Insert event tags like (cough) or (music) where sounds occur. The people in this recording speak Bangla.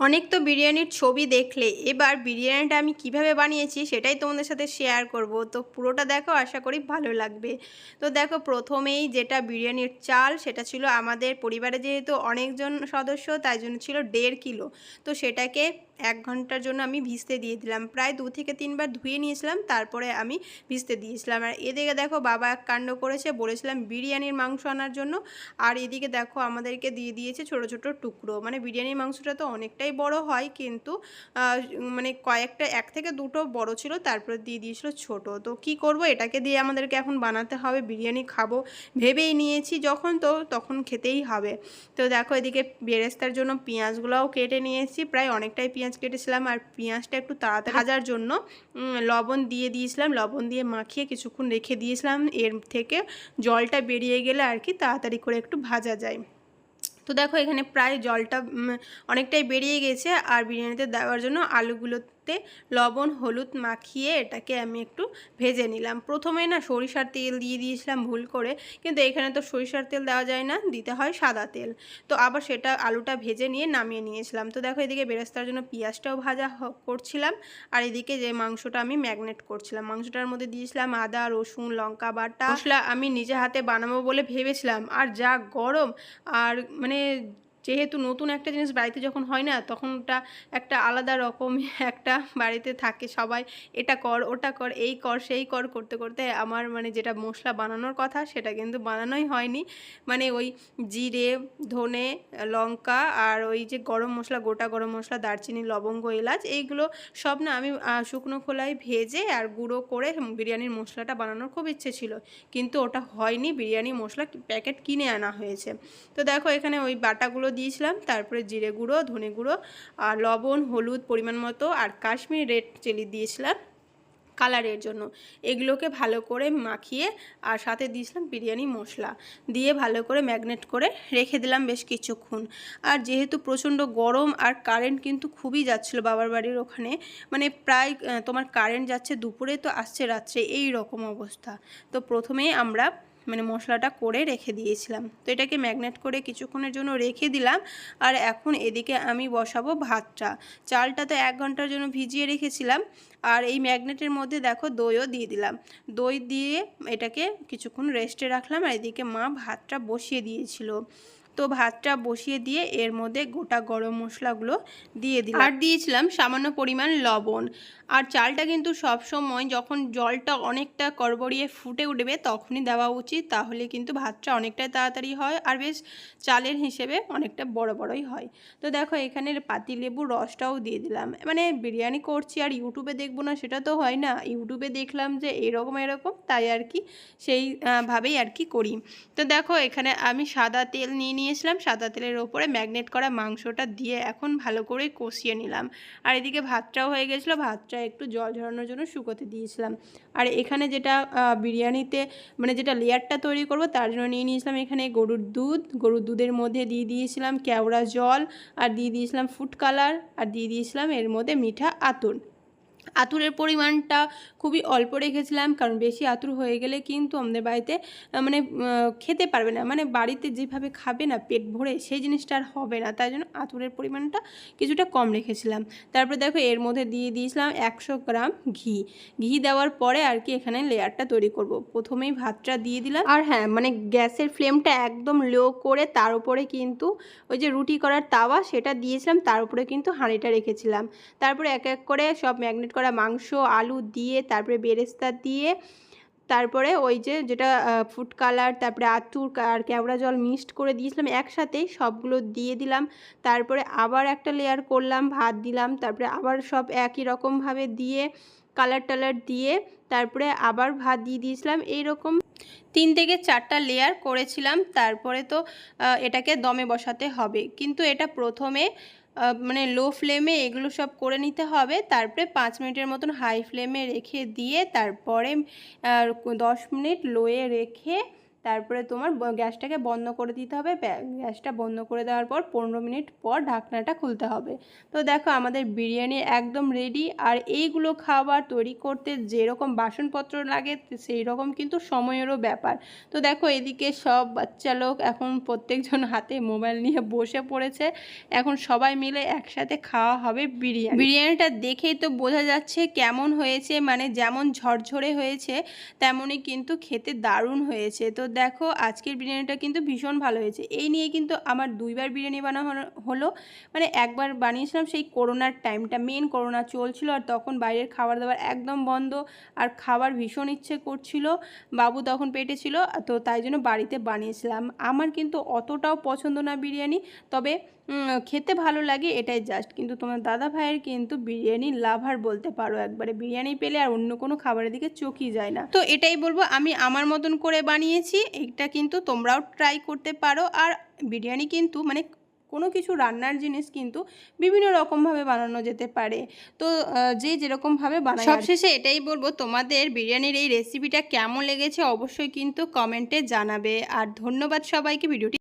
অনেক তো বিরিয়ানির ছবি দেখলে, এবার বিরিয়ানিটা আমি কীভাবে বানিয়েছি সেটাই তোমাদের সাথে শেয়ার করব। তো পুরোটা দেখো, আশা করি ভালো লাগবে। তো দেখো, প্রথমেই যেটা বিরিয়ানির চাল, সেটা ছিল আমাদের পরিবারে যেহেতু অনেকজন সদস্য, তাই জন্য ছিল দেড় কিলো। তো সেটাকে এক ঘণ্টার জন্য আমি ভিজতে দিয়ে দিলাম। প্রায় দু থেকে তিনবার ধুয়ে নিয়েছিলাম, তারপরে আমি ভিজতে দিয়েছিলাম। আর এদিকে দেখো বাবা এক কাণ্ড করেছে, বলেছিলাম বিরিয়ানির মাংস আনার জন্য। আর এদিকে দেখো আমাদেরকে দিয়ে দিয়েছে ছোট ছোট টুকরো। মানে বিরিয়ানির মাংসটা তো অনেকটাই বড় হয়, কিন্তু মানে কয়েকটা, এক থেকে দুটো বড় ছিল, তারপরে দিয়ে দিয়েছিল ছোট। তো কি করব? এটাকে দিয়ে আমাদেরকে এখন বানাতে হবে, বিরিয়ানি খাব। ভেবেই নিয়েছি যখন, তো তখন খেতেই হবে। তো দেখো এদিকে বেরেস্তার জন্য পেঁয়াজগুলোও কেটে নিয়েছি, প্রায় অনেকটাই পেঁয়াজ কেটেছিলাম আর পেঁয়াজটা একটু তাড়াতাড়ি ভাজার জন্য লবণ দিয়ে দিয়েছিলাম লবণ দিয়ে মাখিয়ে কিছুক্ষণ রেখে দিয়েছিলাম। এর থেকে জলটা বেরিয়ে গেলে আর কি তাড়াতাড়ি করে একটু ভাজা যায়। তো দেখো এখানে প্রায় জলটা অনেকটাই বেরিয়ে গেছে। আর বিরিয়ানিতে দেওয়ার জন্য আলুগুলোতে লবণ, হলুদ মাখিয়ে এটাকে আমি একটু ভেজে নিলাম। প্রথমে না সরিষার তেল দিয়ে দিয়েছিলাম ভুল করে, কিন্তু এখানে তো সরিষার তেল দেওয়া যায় না, দিতে হয় সাদা তেল। তো আবার সেটা আলুটা ভেজে নিয়ে নামিয়ে নিয়েছিলাম। তো দেখো এদিকে বেরেস্তার জন্য পেঁয়াজটাও ভাজা করছিলাম। আর এদিকে যে মাংসটা আমি ম্যাগনেট করছিলাম, মাংসটার মধ্যে দিয়েছিলাম আদা, রসুন, লঙ্কা বাটা। মশলা আমি নিজে হাতে বানাবো বলে ভেবেছিলাম। আর যা গরম, আর মানে যেহেতু নতুন একটা জিনিস বাড়িতে যখন হয় না, তখন ওটা একটা আলাদা রকম (laughs) একটা বাড়িতে থাকে। সবাই এটা কর, ওটা কর, এই কর, সেই কর করতে করতে আমার মানে যেটা মশলা বানানোর কথা, সেটা কিন্তু বানানোই হয়নি। মানে ওই জিরে, ধনে, লঙ্কা আর ওই যে গরম মশলা, গোটা গরম মশলা, দারচিনি, লবঙ্গ, এলাচ, এইগুলো সব না আমি শুকনো খোলায় ভেজে আর গুঁড়ো করে বিরিয়ানির মশলাটা বানানোর খুব ইচ্ছে ছিল। কিন্তু ওটা হয়নি, বিরিয়ানি মশলা প্যাকেট কিনে আনা হয়েছে। তো দেখো এখানে ওই বাটাগুলো দিয়েছিলাম, তারপরে জিরে গুঁড়ো, ধনে গুঁড়ো আর লবণ, হলুদ পরিমাণ মতো আর কাশ্মীর রেড চিলি দিয়েছিলাম কালারের জন্য। এগুলোকে ভালো করে মাখিয়ে আর সাথে দিয়েছিলাম বিরিয়ানি মশলা। দিয়ে ভালো করে ম্যাগনেট করে রেখে দিলাম বেশ কিছুক্ষণ। আর যেহেতু প্রচণ্ড গরম আর কারেন্ট কিন্তু খুবই যাচ্ছিল বাবার বাড়ির ওখানে মানে প্রায় তোমার কারেন্ট যাচ্ছে দুপুরে তো আসছে রাত্রে, এই রকম অবস্থা। তো প্রথমেই আমরা মানে মশলাটা করে রেখে দিয়েছিলাম। তো এটাকে ম্যাগনেট করে কিছুক্ষণের জন্য রেখে দিলাম। আর এখন এদিকে আমি বসাবো ভাতটা। চালটা তো এক ঘণ্টার জন্য ভিজিয়ে রেখেছিলাম। আর এই ম্যাগনেটের মধ্যে দেখো দইও দিয়ে দিলাম। দই দিয়ে এটাকে কিছুক্ষণ রেস্টে রাখলাম। আর এদিকে মা ভাতটা বসিয়ে দিয়েছিল। তো ভাতটা বসিয়ে দিয়ে এর মধ্যে গোটা গরম মশলাগুলো দিয়ে দিলাম। আর দিয়েছিলাম সামান্য পরিমাণ লবণ। আর চালটা কিন্তু সব সময় যখন জলটা অনেকটা করবড়িয়ে ফুটে উঠবে তখনই দেওয়া উচিত তাহলে কিন্তু ভাতটা অনেকটাই তাড়াতাড়ি হয় আর বেশ চালের হিসেবে অনেকটা বড় বড়ই হয়। তো দেখো এখানে পাতি লেবুর রসটাও দিয়ে দিলাম। মানে বিরিয়ানি করছি আর ইউটিউবে দেখব না সেটা তো হয় না। ইউটিউবে দেখলাম যে এরকম এরকম তাই আর কি সেই আহ, ভাবেই আর কি করি। তো দেখো এখানে আমি সাদা তেল নিয়ে নিয়েছিলাম সাদা তেলের ওপরে, ম্যাগনেট করা মাংসটা দিয়ে এখন ভালো করে কষিয়ে নিলাম। আর এদিকে ভাতটাও হয়ে গেছিল, ভাতটা একটু জল ঝরানোর জন্য শুকোতে দিয়েছিলাম। আর এখানে যেটা বিরিয়ানিতে মানে যেটা লেয়ারটা তৈরি করব তার জন্য নিয়ে নিয়েছিলাম এখানে গরুর দুধ। গরুর দুধের মধ্যে দিয়ে দিয়েছিলাম কেওড়া জল, আর দিয়ে দিয়েছিলাম ফুড কালার আর দিয়ে দিয়েছিলাম এর মধ্যে মিঠা আতর। আতুরের পরিমাণটা খুবই অল্প রেখেছিলাম, কারণ বেশি আতুর হয়ে গেলে কিন্তু আমাদের বাড়িতে মানে খেতে পারবে না। মানে বাড়িতে যেভাবে খাবে না, পেট ভরে, সেই জিনিসটা আর হবে না। তাই জন্য আতুরের পরিমাণটা কিছুটা কম রেখেছিলাম। তারপর দেখো, এর মধ্যে দিয়ে দিয়েছিলাম একশো গ্রাম ঘি। ঘি দেওয়ার পরে আর কি এখানে লেয়ারটা তৈরি করব। প্রথমেই ভাতটা দিয়ে দিলাম। আর হ্যাঁ মানে গ্যাসের ফ্লেমটা একদম লো করে তার উপরে কিন্তু ওই যে রুটি করার তাওয়া, সেটা দিয়েছিলাম। তার উপরে কিন্তু হাঁড়িটা রেখেছিলাম। তারপরে এক এক করে সব ম্যাগনেট করা মাংস, আলু দিয়ে, তারপরে বেরেস্তা দিয়ে, তারপরে ওই যে যেটা ফুড কালার তারপরে আতুর আর কেওড়া জল মিক্সড করে দিয়েছিলাম একসাথেই, সবগুলো দিয়ে দিলাম। তারপরে আবার একটা লেয়ার করলাম, ভাত দিলাম, তারপরে আবার সব একই রকমভাবে দিয়ে কালার টালার দিয়ে, তারপরে আবার ভাত দিয়ে দিয়েছিলাম, এইরকম তিন থেকে চারটা লেয়ার করেছিলাম। তারপরে তো এটাকে দমে বসাতে হবে। কিন্তু এটা প্রথমে মানে লো ফ্লেমে এগুলো সব করে নিতে হবে। তারপরে পাঁচ মিনিটের মতন হাই ফ্লেমে রেখে দিয়ে তারপরে দশ মিনিট লোয়ে রেখে তারপরে তোমার গ্যাসটাকে বন্ধ করে দিতে হবে। গ্যাসটা বন্ধ করে দেওয়ার পর পনেরো মিনিট পর ঢাকনাটা খুলতে হবে। তো দেখো আমাদের বিরিয়ানি একদম রেডি আর এইগুলো খাবার তৈরি করতে যেরকম বাসনপত্র লাগে সেই রকম কিন্তু সময়েরও ব্যাপার। তো দেখো এদিকে সব বাচ্চা লোক এখন প্রত্যেকজন হাতে মোবাইল নিয়ে বসে পড়েছে। এখন সবাই মিলে একসাথে খাওয়া হবে বিরিয়ানি। বিরিয়ানিটা দেখেই তো বোঝা যাচ্ছে কেমন হয়েছে মানে যেমন ঝরঝরে হয়েছে, তেমনই কিন্তু খেতে দারুণ হয়েছে। তো দেখো আজকের বিরিয়ানিটা কিন্তু ভীষণ ভালো হয়েছে। এই নিয়ে কিন্তু আমার দুইবার বিরিয়ানি বানানো হলো মানে একবার বানিয়েছিলাম সেই করোনার টাইমটা মেন করোনা চলছিল আর তখন বাইরের খাবার দাবার একদম বন্ধ আর খাবার ভীষণ ইচ্ছে করছিল। বাবু তখন পেটে ছিল, তো তাই জন্য বাড়িতে বানিয়েছিলাম। আমার কিন্তু অতটাও পছন্দ না বিরিয়ানি, তবে খেতে ভালো লাগে, এটাই জাস্ট কিন্তু তোমার দাদা ভাইয়ের কিন্তু বিরিয়ানি লাভার বলতে পারো একবারে। বিরিয়ানি পেলে আর অন্য কোনো খাবারের দিকে চোখই যায় না। তো এটাই বলব, আমি আমার মতন করে বানিয়েছি এটা কিন্তু তোমরাও ট্রাই করতে পারো। আর বিরিয়ানি কিন্তু মানে কোনো কিছু রান্নার জিনিস কিন্তু বিভিন্ন রকমভাবে বানানো যেতে পারে। তো যে যেরকমভাবে বানায় সবশেষে এটাই বলব, তোমাদের বিরিয়ানির এই রেসিপিটা কেমন লেগেছে অবশ্যই কিন্তু কমেন্টে জানাবে। আর ধন্যবাদ সবাইকে ভিডিওটি